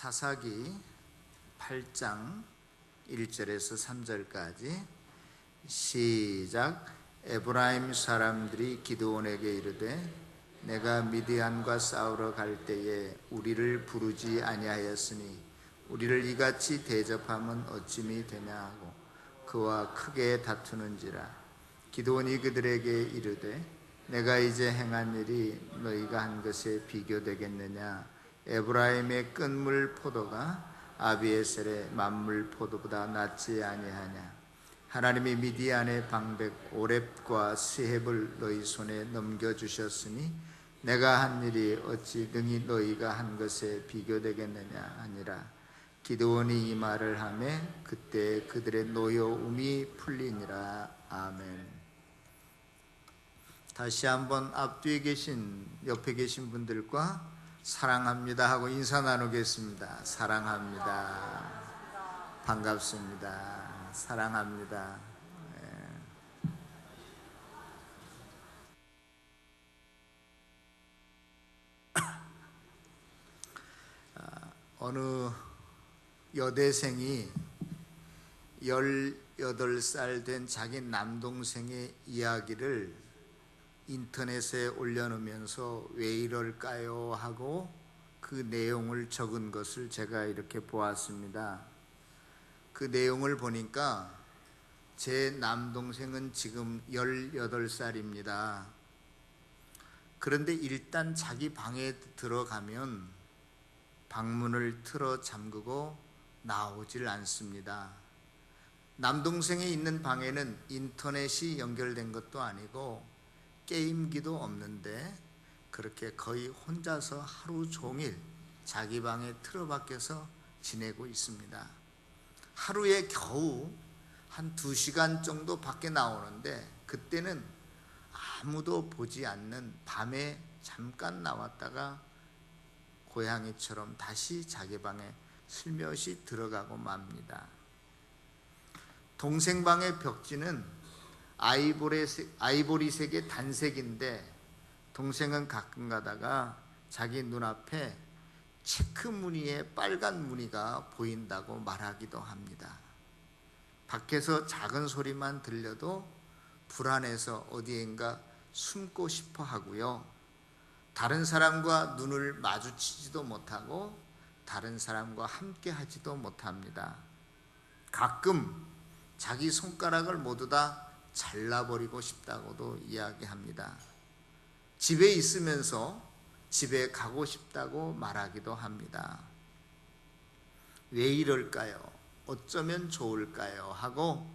사사기 8장 1절에서 3절까지 시작. 에브라임 사람들이 기드온에게 이르되 내가 미디안과 싸우러 갈 때에 우리를 부르지 아니하였으니 우리를 이같이 대접함은 어찌미 되냐 하고 그와 크게 다투는지라. 기드온이 그들에게 이르되 내가 이제 행한 일이 너희가 한 것에 비교되겠느냐 에브라임의 끈물 포도가 아비에셀의 만물 포도보다 낫지 아니하냐? 하나님이 미디안의 방백 오렙과 스헵을 너희 손에 넘겨 주셨으니 내가 한 일이 어찌 능히 너희가 한 것에 비교되겠느냐 하니라. 기드온이 이 말을 하매 그때 그들의 노여움이 풀리니라. 아멘. 다시 한번 앞뒤에 계신 옆에 계신 분들과 사랑합니다 하고 인사 나누겠습니다. 사랑합니다. 반갑습니다. 사랑합니다. 네. 아, 어느 여대생이 18살 된 자기 남동생의 이야기를 인터넷에 올려놓으면서 왜 이럴까요? 하고 그 내용을 적은 것을 제가 이렇게 보았습니다. 그 내용을 보니까 제 남동생은 지금 18살입니다. 그런데 일단 자기 방에 들어가면 방문을 틀어 잠그고 나오질 않습니다. 남동생이 있는 방에는 인터넷이 연결된 것도 아니고 게임기도 없는데 그렇게 거의 혼자서 하루 종일 자기 방에 틀어박혀서 지내고 있습니다. 하루에 겨우 한두 시간 정도 밖에 나오는데 그때는 아무도 보지 않는 밤에 잠깐 나왔다가 고양이처럼 다시 자기 방에 슬며시 들어가고 맙니다. 동생 방의 벽지는 아이보리색의 단색인데 동생은 가끔 가다가 자기 눈앞에 체크 무늬의 빨간 무늬가 보인다고 말하기도 합니다. 밖에서 작은 소리만 들려도 불안해서 어디엔가 숨고 싶어 하고요. 다른 사람과 눈을 마주치지도 못하고 다른 사람과 함께 하지도 못합니다. 가끔 자기 손가락을 모두 다 잘라버리고 싶다고도 이야기합니다. 집에 있으면서 집에 가고 싶다고 말하기도 합니다. 왜 이럴까요? 어쩌면 좋을까요? 하고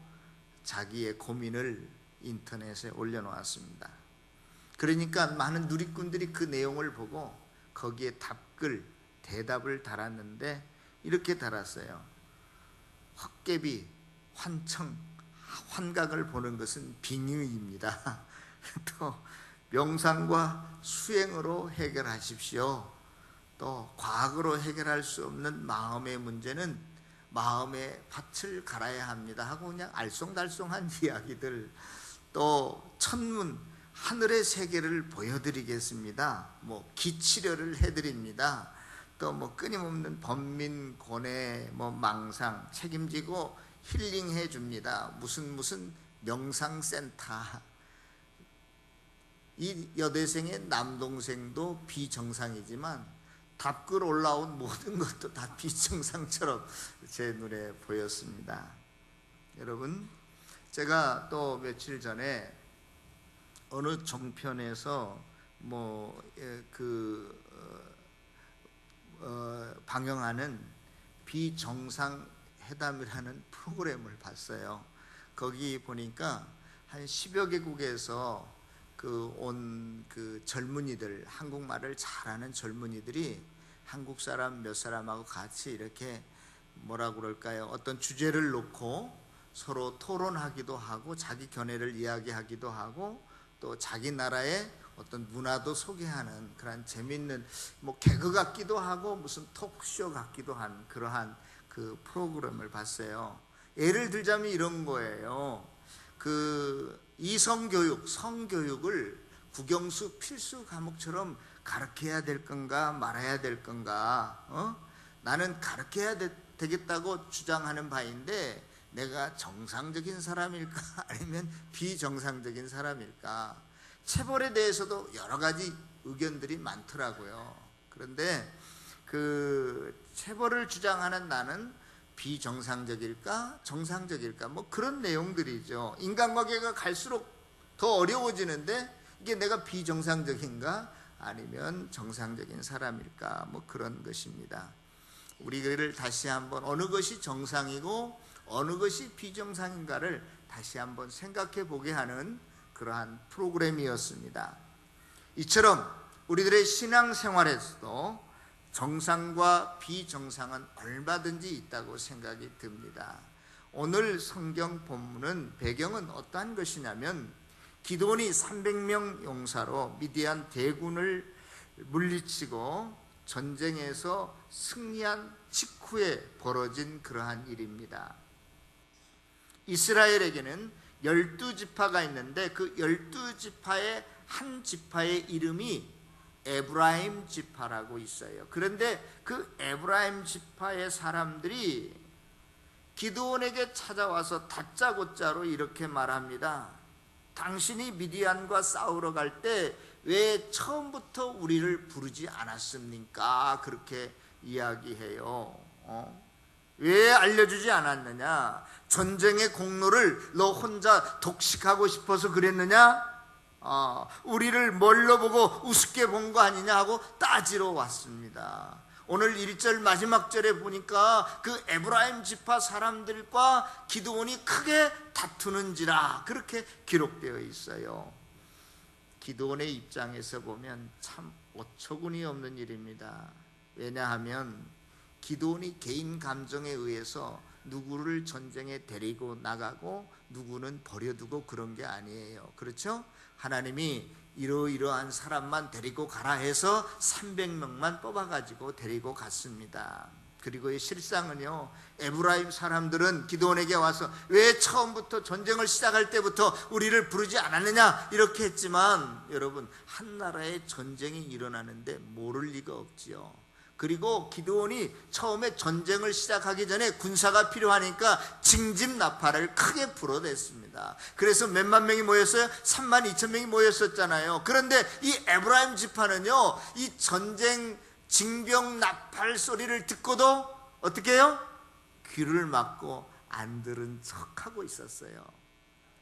자기의 고민을 인터넷에 올려놓았습니다. 그러니까 많은 누리꾼들이 그 내용을 보고 거기에 답글, 대답을 달았는데 이렇게 달았어요. 헛개비, 환청, 환각을 보는 것은 빙의입니다. 또 명상과 수행으로 해결하십시오. 또 과학으로 해결할 수 없는 마음의 문제는 마음의 밭을 갈아야 합니다 하고 그냥 알쏭달쏭한 이야기들 또 천문 하늘의 세계를 보여드리겠습니다. 뭐 기치료를 해드립니다. 또 뭐 끊임없는 번민 고뇌 뭐 망상 책임지고 힐링해 줍니다. 무슨 무슨 명상센터 이 여대생의 남동생도 비정상이지만 답글 올라온 모든 것도 다 비정상처럼 제 눈에 보였습니다. 여러분, 제가 또 며칠 전에 어느 종편에서 뭐그 어, 어, 방영하는 비정상 회담이라는 프로그램을 봤어요. 거기 보니까 한 10여 개국에서 그 온그 그 젊은이들 한국말을 잘하는 젊은이들이 한국 사람 몇 사람하고 같이 이렇게 뭐라 그럴까요? 어떤 주제를 놓고 서로 토론하기도 하고 자기 견해를 이야기하기도 하고 또 자기 나라의 어떤 문화도 소개하는 그런 재밌는 뭐 개그 같기도 하고 무슨 톡쇼 같기도 한 그러한 그 프로그램을 봤어요. 예를 들자면 이런 거예요. 그 이성교육, 성교육을 국영수 필수 과목처럼 가르쳐야 될 건가 말아야 될 건가? 어? 나는 가르쳐야 되, 되겠다고 주장하는 바인데 내가 정상적인 사람일까 아니면 비정상적인 사람일까 체벌에 대해서도 여러 가지 의견들이 많더라고요. 그런데 그 체벌을 주장하는 나는 비정상적일까 정상적일까 뭐 그런 내용들이죠. 인간관계가 갈수록 더 어려워지는데 이게 내가 비정상적인가 아니면 정상적인 사람일까 뭐 그런 것입니다. 우리를 다시 한번 어느 것이 정상이고 어느 것이 비정상인가를 다시 한번 생각해 보게 하는 그러한 프로그램이었습니다. 이처럼 우리들의 신앙 생활에서도 정상과 비정상은 얼마든지 있다고 생각이 듭니다. 오늘 성경 본문은 배경은 어떠한 것이냐면 기도원이 300명 용사로 미디안 대군을 물리치고 전쟁에서 승리한 직후에 벌어진 그러한 일입니다. 이스라엘에게는 열두 지파가 있는데 그 열두 지파의 한 지파의 이름이 에브라임 지파라고 있어요. 그런데 그 에브라임 지파의 사람들이 기도원에게 찾아와서 다짜고짜로 이렇게 말합니다. 당신이 미디안과 싸우러 갈 때 왜 처음부터 우리를 부르지 않았습니까? 그렇게 이야기해요. 어? 왜 알려주지 않았느냐? 전쟁의 공로를 너 혼자 독식하고 싶어서 그랬느냐? 어, 우리를 뭘로 보고 우습게 본 거 아니냐 하고 따지러 왔습니다. 오늘 1절 마지막 절에 보니까 그 에브라임 지파 사람들과 기도원이 크게 다투는지라 그렇게 기록되어 있어요. 기도원의 입장에서 보면 참 어처구니 없는 일입니다. 왜냐하면 기도원이 개인 감정에 의해서 누구를 전쟁에 데리고 나가고 누구는 버려두고 그런 게 아니에요. 그렇죠? 하나님이 이러이러한 사람만 데리고 가라 해서 300명만 뽑아가지고 데리고 갔습니다. 그리고 이 실상은요, 에브라임 사람들은 기도원에게 와서 왜 처음부터 전쟁을 시작할 때부터 우리를 부르지 않았느냐 이렇게 했지만 여러분 한 나라에 전쟁이 일어나는데 모를 리가 없지요. 그리고 기도원이 처음에 전쟁을 시작하기 전에 군사가 필요하니까 징집나팔을 크게 불어댔습니다. 그래서 몇만 명이 모였어요? 3만 2천 명이 모였었잖아요. 그런데 이 에브라임 지파는요, 이 전쟁 징병 나팔 소리를 듣고도 어떻게 해요? 귀를 막고 안 들은 척하고 있었어요.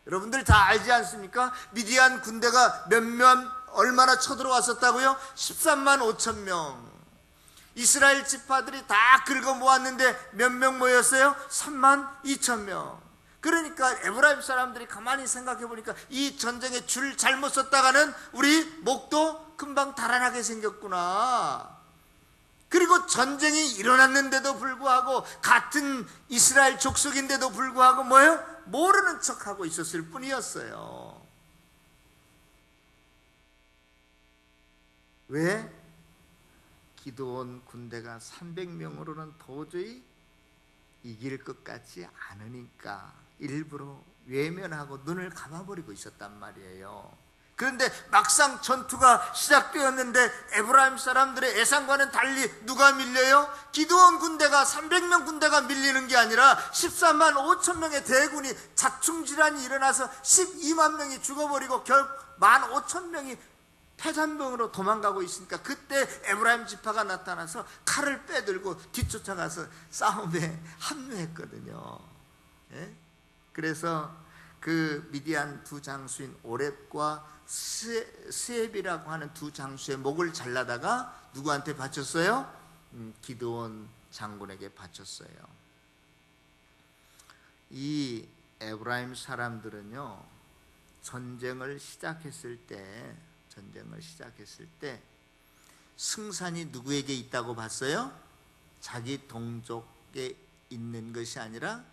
여러분들 다 알지 않습니까? 미디안 군대가 몇몇 얼마나 쳐들어왔었다고요? 13만 5천 명. 이스라엘 지파들이 다 긁어 모았는데 몇 명 모였어요? 3만 2천 명. 그러니까 에브라임 사람들이 가만히 생각해 보니까 이 전쟁에 줄 잘못 썼다가는 우리 목도 금방 달아나게 생겼구나. 그리고 전쟁이 일어났는데도 불구하고 같은 이스라엘 족속인데도 불구하고 뭐예요? 모르는 척하고 있었을 뿐이었어요. 왜? 기도원 군대가 300명으로는 도저히 이길 것 같지 않으니까 일부러 외면하고 눈을 감아버리고 있었단 말이에요. 그런데 막상 전투가 시작되었는데 에브라임 사람들의 예상과는 달리 누가 밀려요? 기도원 군대가 300명 군대가 밀리는 게 아니라 14만 5천 명의 대군이 자충 질환이 일어나서 12만 명이 죽어버리고 결 1만 5천 명이 폐잔병으로 도망가고 있으니까 그때 에브라임 지파가 나타나서 칼을 빼들고 뒤쫓아가서 싸움에 합류했거든요. 예? 그래서 그 미디안 두 장수인 오렙과 스앱이라고 하는 두 장수의 목을 잘라다가 누구한테 바쳤어요? 음, 기드온 장군에게 바쳤어요. 이 에브라임 사람들은요 전쟁을 시작했을 때 전쟁을 시작했을 때 승산이 누구에게 있다고 봤어요? 자기 동족에 있는 것이 아니라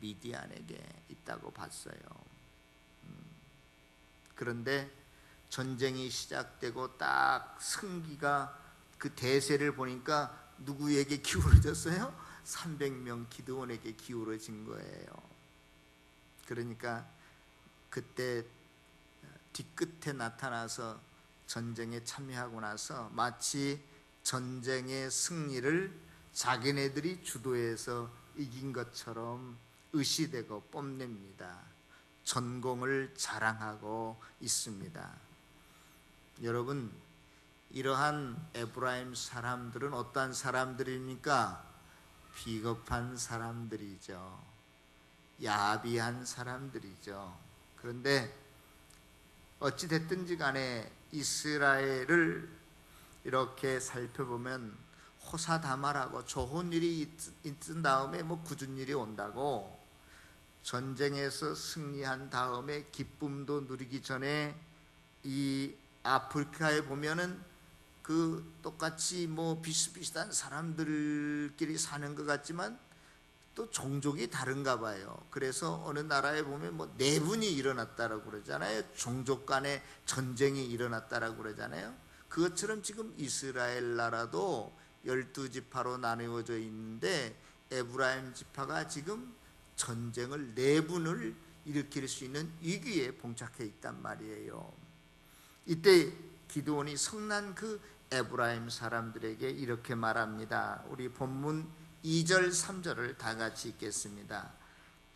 미디안에게 있다고 봤어요. 음. 그런데 전쟁이 시작되고 딱 승기가 그 대세를 보니까 누구에게 기울어졌어요? 300명 기드원에게 기울어진 거예요. 그러니까 그때 뒤끝에 나타나서 전쟁에 참여하고 나서 마치 전쟁의 승리를 자기네들이 주도해서 이긴 것처럼 의시되고 뽐냅니다. 전공을 자랑하고 있습니다. 여러분, 이러한 에브라임 사람들은 어떠한 사람들입니까? 비겁한 사람들이죠. 야비한 사람들이죠. 그런데 어찌 됐든지 간에 이스라엘을 이렇게 살펴보면 호사다마라고 좋은 일이 있은 다음에 뭐 굳은 일이 온다고 전쟁에서 승리한 다음에 기쁨도 누리기 전에 이 아프리카에 보면은 그 똑같이 뭐 비슷비슷한 사람들끼리 사는 것 같지만 또 종족이 다른가 봐요. 그래서 어느 나라에 보면 뭐 내분이 일어났다라고 그러잖아요. 종족 간의 전쟁이 일어났다라고 그러잖아요. 그것처럼 지금 이스라엘 나라도 열두 지파로 나누어져 있는데 에브라임 지파가 지금 전쟁을 내분을 일으킬 수 있는 위기에 봉착해 있단 말이에요. 이때 기도원이 성난 그 에브라임 사람들에게 이렇게 말합니다. 우리 본문 2절 3절을 다 같이 읽겠습니다.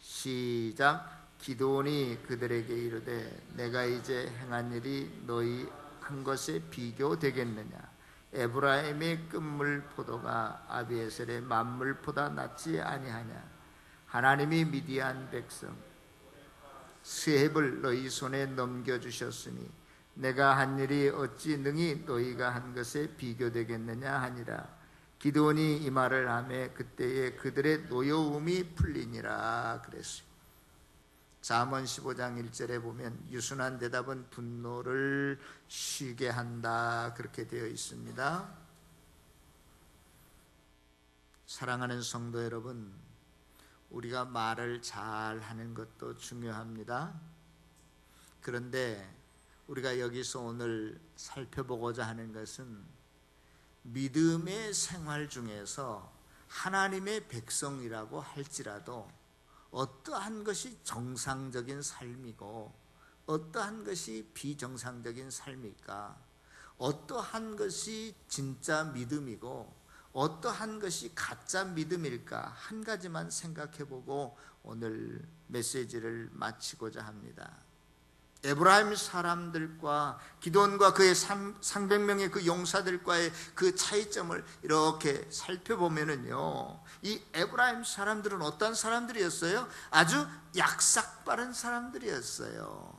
시작. 기도원이 그들에게 이르되 내가 이제 행한 일이 너희 한 것에 비교되겠느냐? 에브라임의 끝물 포도가 아비에셀의 만물 보다 낫지 아니하냐? 하나님이 미디안 백성 스heb을 너희 손에 넘겨 주셨으니 내가 한 일이 어찌 능히 너희가 한 것에 비교되겠느냐 하니라 기도원이 이 말을 하매 그때에 그들의 노여움이 풀리니라 그랬어요. 잠언 15장 1절에 보면 유순한 대답은 분노를 쉬게 한다 그렇게 되어 있습니다. 사랑하는 성도 여러분, 우리가 말을 잘 하는 것도 중요합니다. 그런데 우리가 여기서 오늘 살펴보고자 하는 것은 믿음의 생활 중에서 하나님의 백성이라고 할지라도 어떠한 것이 정상적인 삶이고 어떠한 것이 비정상적인 삶일까? 어떠한 것이 진짜 믿음이고 어떠한 것이 가짜 믿음일까? 한 가지만 생각해 보고 오늘 메시지를 마치고자 합니다. 에브라임 사람들과 기돈과 그의 300명의 그 용사들과의 그 차이점을 이렇게 살펴보면은요. 이 에브라임 사람들은 어떤 사람들이었어요? 아주 약삭빠른 사람들이었어요.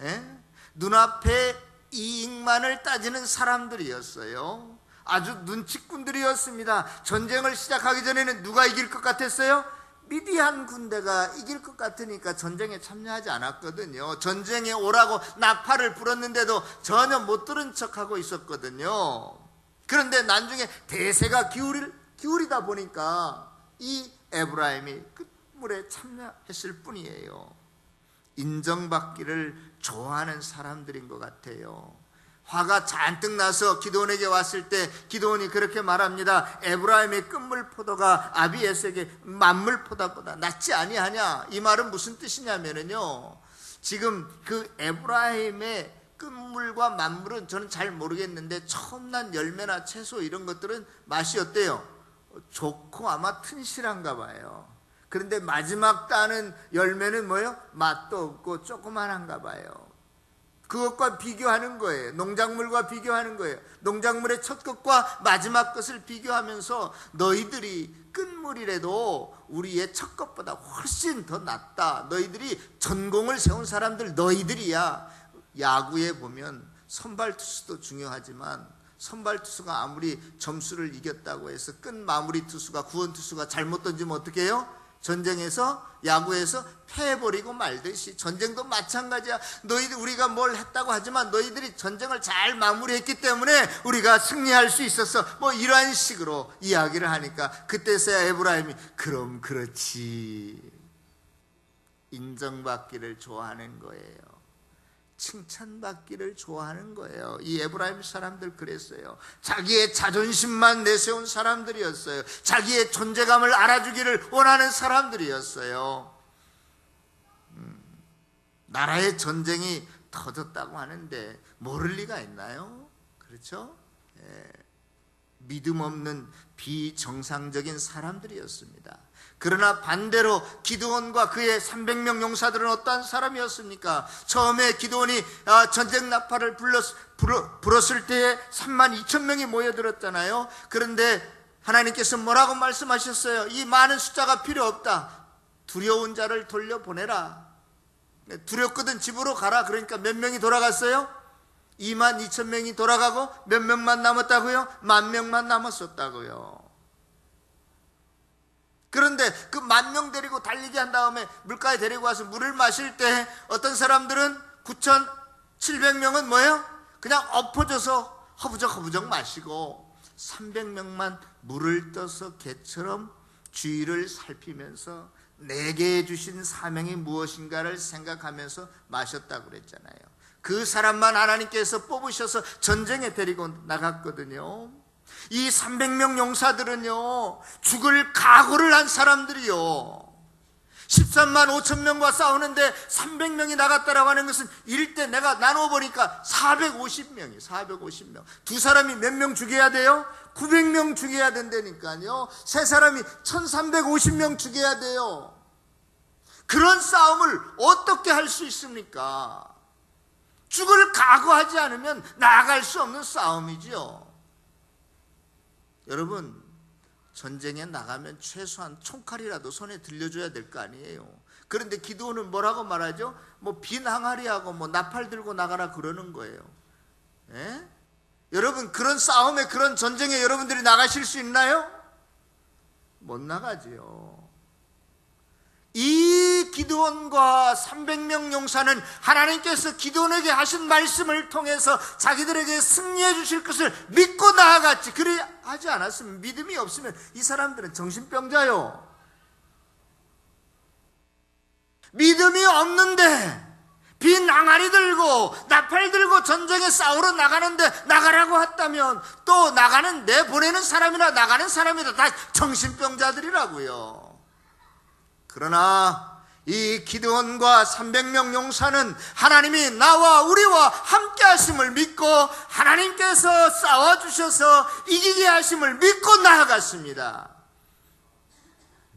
예? 눈앞에 이익만을 따지는 사람들이었어요. 아주 눈치꾼들이었습니다. 전쟁을 시작하기 전에는 누가 이길 것 같았어요? 미디안 군대가 이길 것 같으니까 전쟁에 참여하지 않았거든요. 전쟁에 오라고 나팔을 불었는데도 전혀 못 들은 척하고 있었거든요. 그런데 나중에 대세가 기울일, 기울이다 보니까 이 에브라임이 끝물에 참여했을 뿐이에요. 인정받기를 좋아하는 사람들인 것 같아요. 화가 잔뜩 나서 기도원에게 왔을 때 기도원이 그렇게 말합니다. 에브라임의 끝물 포도가 아비에스에게 만물 포도보다 낫지 아니하냐? 이 말은 무슨 뜻이냐면요. 지금 그 에브라임의 끝물과 만물은 저는 잘 모르겠는데 처음 난 열매나 채소 이런 것들은 맛이 어때요? 좋고 아마 튼실한가 봐요. 그런데 마지막 따는 열매는 뭐예요? 맛도 없고 조그만한가 봐요. 그것과 비교하는 거예요. 농작물과 비교하는 거예요. 농작물의 첫 것과 마지막 것을 비교하면서 너희들이 끝물이라도 우리의 첫 것보다 훨씬 더 낫다. 너희들이 전공을 세운 사람들 너희들이야. 야구에 보면 선발 투수도 중요하지만 선발 투수가 아무리 점수를 이겼다고 해서 끝 마무리 투수가 구원 투수가 잘못 던지면 어떻게 해요? 전쟁에서 야구에서 패해버리고 말듯이 전쟁도 마찬가지야. 너희들 우리가 뭘 했다고 하지만 너희들이 전쟁을 잘 마무리했기 때문에 우리가 승리할 수 있었어. 뭐 이러한 식으로 이야기를 하니까 그때서야 에브라임이 그럼 그렇지 인정받기를 좋아하는 거예요. 칭찬받기를 좋아하는 거예요. 이 에브라임 사람들 그랬어요. 자기의 자존심만 내세운 사람들이었어요. 자기의 존재감을 알아주기를 원하는 사람들이었어요. 음, 나라의 전쟁이 터졌다고 하는데 모를 리가 있나요? 그렇죠? 예, 믿음 없는 비정상적인 사람들이었습니다. 그러나 반대로 기드온과 그의 300명 용사들은 어떠한 사람이었습니까? 처음에 기드온이 아, 전쟁 나팔을 불렀, 불었을 때에 3만 2천 명이 모여들었잖아요. 그런데 하나님께서 뭐라고 말씀하셨어요? 이 많은 숫자가 필요 없다. 두려운 자를 돌려보내라. 두렵거든 집으로 가라. 그러니까 몇 명이 돌아갔어요? 2만 2천 명이 돌아가고 몇 명만 남았다고요? 만 명만 남았었다고요. 그런데 그 만 명 데리고 달리게 한 다음에 물가에 데리고 와서 물을 마실 때 어떤 사람들은 9,700명은 뭐예요? 그냥 엎어져서 허부적 허부적 마시고 300명만 물을 떠서 개처럼 주위를 살피면서 내게 주신 사명이 무엇인가를 생각하면서 마셨다고 그랬잖아요. 그 사람만 하나님께서 뽑으셔서 전쟁에 데리고 나갔거든요. 이 300명 용사들은요, 죽을 각오를 한 사람들이요. 13만 5천 명과 싸우는데 300명이 나갔다라고 하는 것은 때 내가 나누어 보니까 450명이 450명. 두 사람이 몇 명 죽여야 돼요? 900명 죽여야 된다니까요. 세 사람이 1350명 죽여야 돼요. 그런 싸움을 어떻게 할 수 있습니까? 죽을 각오하지 않으면 나아갈 수 없는 싸움이죠. 여러분, 전쟁에 나가면 최소한 총칼이라도 손에 들려줘야 될 거 아니에요. 그런데 기도는 뭐라고 말하죠? 뭐빈 항아리하고 뭐 나팔 들고 나가라 그러는 거예요. 예? 여러분 그런 싸움에 그런 전쟁에 여러분들이 나가실 수 있나요? 못 나가지요. 이 기드온과 300명 용사는 하나님께서 기드온에게 하신 말씀을 통해서 자기들에게 승리해 주실 것을 믿고 나아갔지. 그래 하지 않았으면 믿음이 없으면 이 사람들은 정신병자요. 믿음이 없는데 빈 항아리 들고 나팔 들고 전쟁에 싸우러 나가는데 나가라고 했다면 또 나가는 내 보내는 사람이나 나가는 사람이다 다 정신병자들이라고요. 그러나 이 기드온과 300명 용사는 하나님이 나와 우리와 함께 하심을 믿고 하나님께서 싸워 주셔서 이기게 하심을 믿고 나아갔습니다.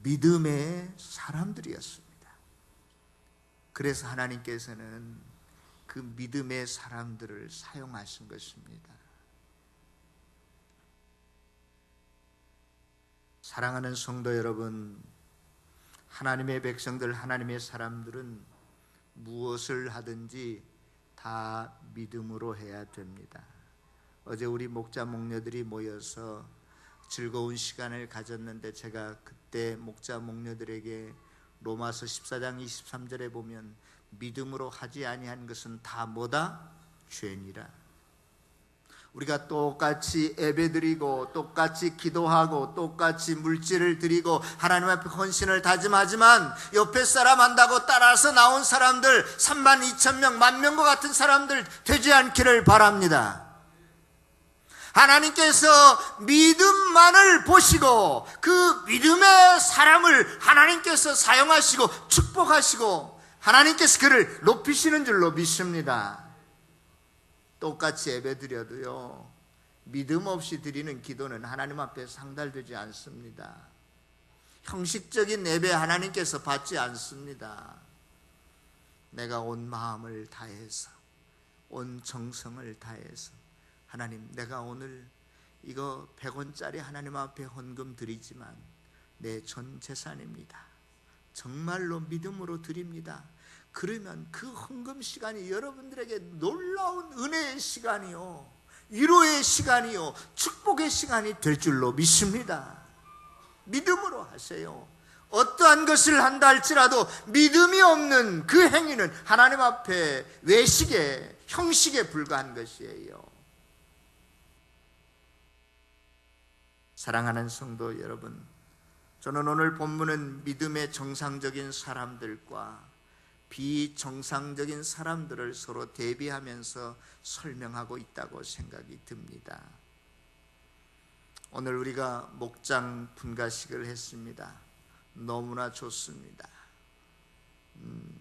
믿음의 사람들이었습니다. 그래서 하나님께서는 그 믿음의 사람들을 사용하신 것입니다. 사랑하는 성도 여러분, 하나님의 백성들, 하나님의 사람들은 무엇을 하든지 다 믿음으로 해야 됩니다. 어제 우리 목자 목녀들이 모여서 즐거운 시간을 가졌는데 제가 그때 목자 목녀들에게 로마서 14장 23절에 보면 믿음으로 하지 아니한 것은 다 뭐다? 죄니라. 우리가 똑같이 예배드리고 똑같이 기도하고 똑같이 물질을 드리고 하나님 앞에 헌신을 다짐하지만 옆에 사람 한다고 따라서 나온 사람들 3만 2천 명, 만 명과 같은 사람들 되지 않기를 바랍니다. 하나님께서 믿음만을 보시고 그 믿음의 사람을 하나님께서 사용하시고 축복하시고 하나님께서 그를 높이시는 줄로 믿습니다. 똑같이 예배 드려도요, 믿음 없이 드리는 기도는 하나님 앞에 상달되지 않습니다. 형식적인 예배 하나님께서 받지 않습니다. 내가 온 마음을 다해서, 온 정성을 다해서, 하나님, 내가 오늘 이거 100원짜리 하나님 앞에 헌금 드리지만 내 전 재산입니다. 정말로 믿음으로 드립니다. 그러면 그 헌금 시간이 여러분들에게 놀라운 은혜의 시간이요. 위로의 시간이요. 축복의 시간이 될 줄로 믿습니다. 믿음으로 하세요. 어떠한 것을 한다 할지라도 믿음이 없는 그 행위는 하나님 앞에 외식에, 형식에 불과한 것이에요. 사랑하는 성도 여러분, 저는 오늘 본문은 믿음의 정상적인 사람들과 비정상적인 사람들을 서로 대비하면서 설명하고 있다고 생각이 듭니다. 오늘 우리가 목장 분가식을 했습니다. 너무나 좋습니다. 음,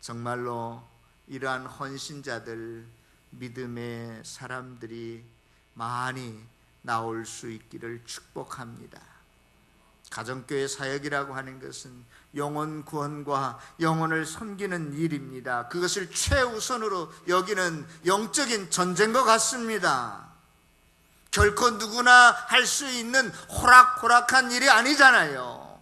정말로 이러한 헌신자들, 믿음의 사람들이 많이 나올 수 있기를 축복합니다. 가정교회 사역이라고 하는 것은 영혼 구원과 영혼을 섬기는 일입니다. 그것을 최우선으로 여기는 영적인 전쟁과 같습니다. 결코 누구나 할 수 있는 호락호락한 일이 아니잖아요.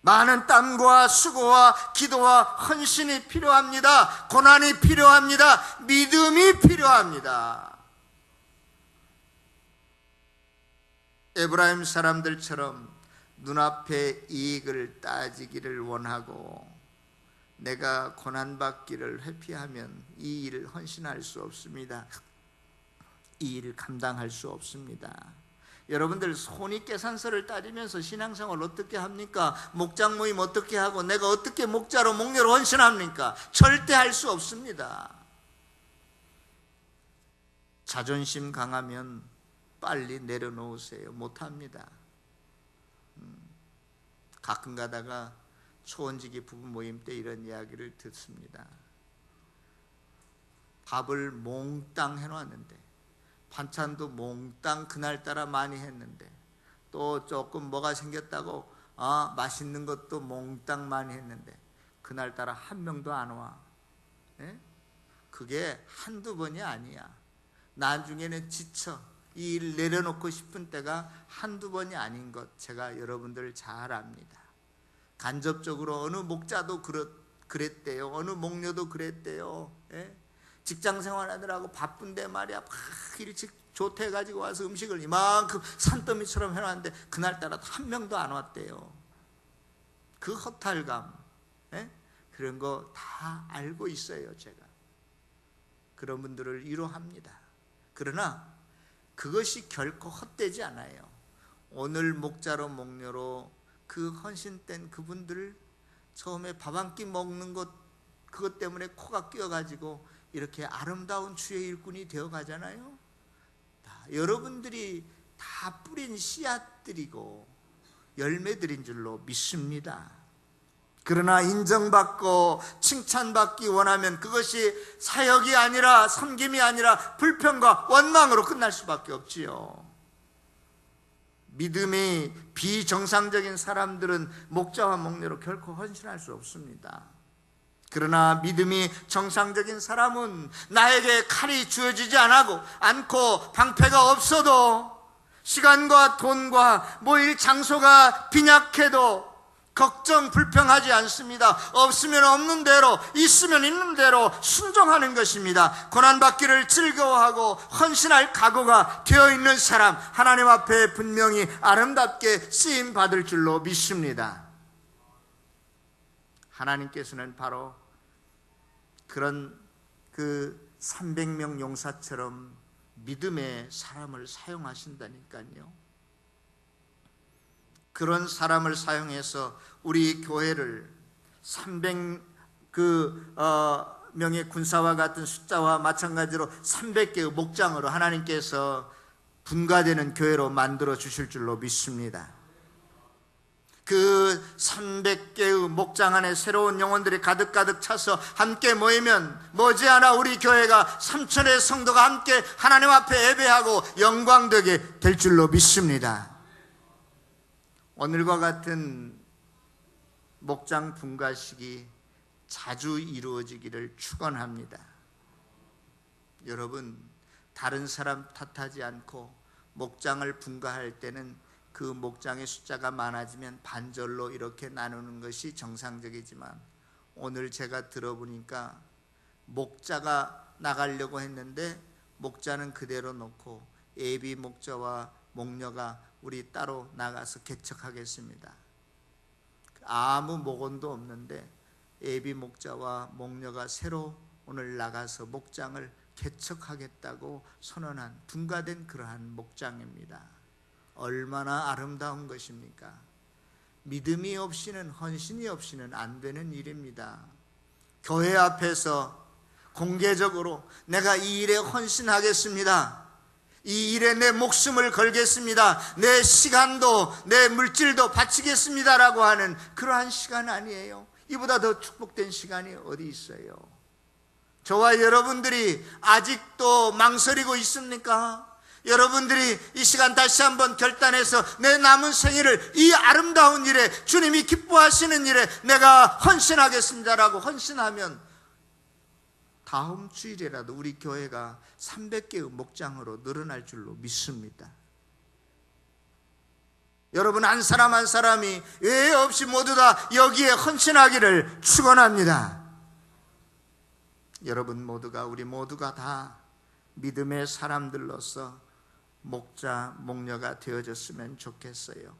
많은 땀과 수고와 기도와 헌신이 필요합니다. 고난이 필요합니다. 믿음이 필요합니다. 에브라임 사람들처럼 눈앞의 이익을 따지기를 원하고 내가 고난받기를 회피하면 이 일을 헌신할 수 없습니다. 이 일을 감당할 수 없습니다. 여러분들 손익계산서를 따지면서 신앙생활 어떻게 합니까? 목장 모임 어떻게 하고 내가 어떻게 목자로 목녀로 헌신합니까? 절대 할 수 없습니다. 자존심 강하면 빨리 내려놓으세요. 못합니다. 음, 가끔 가다가 초원지기 부부 모임 때 이런 이야기를 듣습니다. 밥을 몽땅 해놨는데 반찬도 몽땅 그날따라 많이 했는데 또 조금 뭐가 생겼다고 아 맛있는 것도 몽땅 많이 했는데 그날따라 한 명도 안 와. 예? 그게 한두 번이 아니야. 나중에는 지쳐 이 일을 내려놓고 싶은 때가 한두 번이 아닌 것 제가 여러분들 잘 압니다. 간접적으로 어느 목자도 그렇, 그랬대요. 어느 목녀도 그랬대요. 예? 직장 생활하느라고 바쁜데 말이야. 막 일찍 조퇴해가지고 와서 음식을 이만큼 산더미처럼 해놨는데 그날따라 한 명도 안 왔대요. 그 허탈감, 예? 그런 거 다 알고 있어요, 제가. 그런 분들을 위로합니다. 그러나 그것이 결코 헛되지 않아요. 오늘 목자로 목녀로 그 헌신된 그분들 처음에 밥 한 끼 먹는 것 그것 때문에 코가 끼어가지고 이렇게 아름다운 주의 일꾼이 되어 가잖아요. 여러분들이 다 뿌린 씨앗들이고 열매들인 줄로 믿습니다. 그러나 인정받고 칭찬받기 원하면 그것이 사역이 아니라 섬김이 아니라 불평과 원망으로 끝날 수밖에 없지요. 믿음이 비정상적인 사람들은 목자와 목녀로 결코 헌신할 수 없습니다. 그러나 믿음이 정상적인 사람은 나에게 칼이 주어지지 않고 않고 방패가 없어도 시간과 돈과 모일 장소가 빈약해도 걱정, 불평하지 않습니다. 없으면 없는 대로, 있으면 있는 대로 순종하는 것입니다. 고난받기를 즐거워하고 헌신할 각오가 되어 있는 사람, 하나님 앞에 분명히 아름답게 쓰임 받을 줄로 믿습니다. 하나님께서는 바로 그런 그 300명 용사처럼 믿음의 사람을 사용하신다니까요. 그런 사람을 사용해서 우리 교회를 300 그, 어, 명의 군사와 같은 숫자와 마찬가지로 300개의 목장으로 하나님께서 분가되는 교회로 만들어 주실 줄로 믿습니다. 그 300개의 목장 안에 새로운 영혼들이 가득가득 차서 함께 모이면 머지않아 우리 교회가 3천의 성도가 함께 하나님 앞에 예배하고 영광되게 될 줄로 믿습니다. 오늘과 같은 목장 분가식이 자주 이루어지기를 축원합니다. 여러분 다른 사람 탓하지 않고 목장을 분가할 때는 그 목장의 숫자가 많아지면 반절로 이렇게 나누는 것이 정상적이지만 오늘 제가 들어보니까 목자가 나가려고 했는데 목자는 그대로 놓고 예비 목자와 목녀가 우리 따로 나가서 개척하겠습니다. 아무 목원도 없는데 예비 목자와 목녀가 새로 오늘 나가서 목장을 개척하겠다고 선언한 분가된 그러한 목장입니다. 얼마나 아름다운 것입니까? 믿음이 없이는 헌신이 없이는 안 되는 일입니다. 교회 앞에서 공개적으로 내가 이 일에 헌신하겠습니다. 이 일에 내 목숨을 걸겠습니다. 내 시간도 내 물질도 바치겠습니다라고 하는 그러한 시간 아니에요. 이보다 더 축복된 시간이 어디 있어요? 저와 여러분들이 아직도 망설이고 있습니까? 여러분들이 이 시간 다시 한번 결단해서 내 남은 생일을 이 아름다운 일에 주님이 기뻐하시는 일에 내가 헌신하겠습니다라고 헌신하면 다음 주일이라도 우리 교회가 300개의 목장으로 늘어날 줄로 믿습니다. 여러분 한 사람 한 사람이 외 없이 모두 다 여기에 헌신하기를 축원합니다. 여러분 모두가 우리 모두가 다 믿음의 사람들로서 목자 목녀가 되어졌으면 좋겠어요.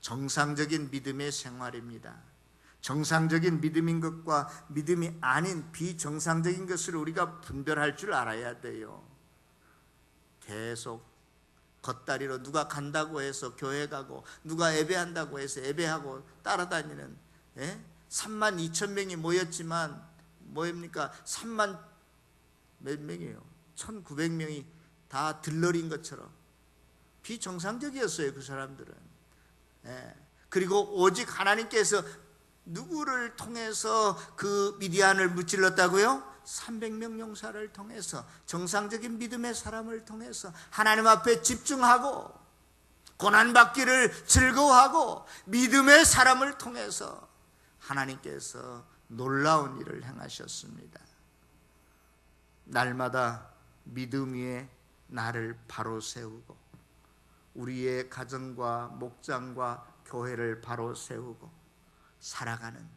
정상적인 믿음의 생활입니다. 정상적인 믿음인 것과 믿음이 아닌 비정상적인 것을 우리가 분별할 줄 알아야 돼요. 계속 겉다리로 누가 간다고 해서 교회 가고 누가 예배한다고 해서 예배하고 따라다니는 예? 3만 2천 명이 모였지만 뭐입니까? 3만 몇 명이에요? 1,900명이 다 들러린 것처럼 비정상적이었어요 그 사람들은 예. 그리고 오직 하나님께서 누구를 통해서 그 미디안을 무찔렀다고요? 300명 용사를 통해서 정상적인 믿음의 사람을 통해서 하나님 앞에 집중하고 고난받기를 즐거워하고 믿음의 사람을 통해서 하나님께서 놀라운 일을 행하셨습니다. 날마다 믿음 위에 나를 바로 세우고 우리의 가정과 목장과 교회를 바로 세우고 살아가는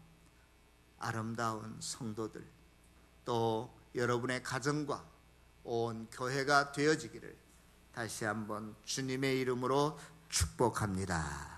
아름다운 성도들 또 여러분의 가정과 온 교회가 되어지기를 다시 한번 주님의 이름으로 축복합니다.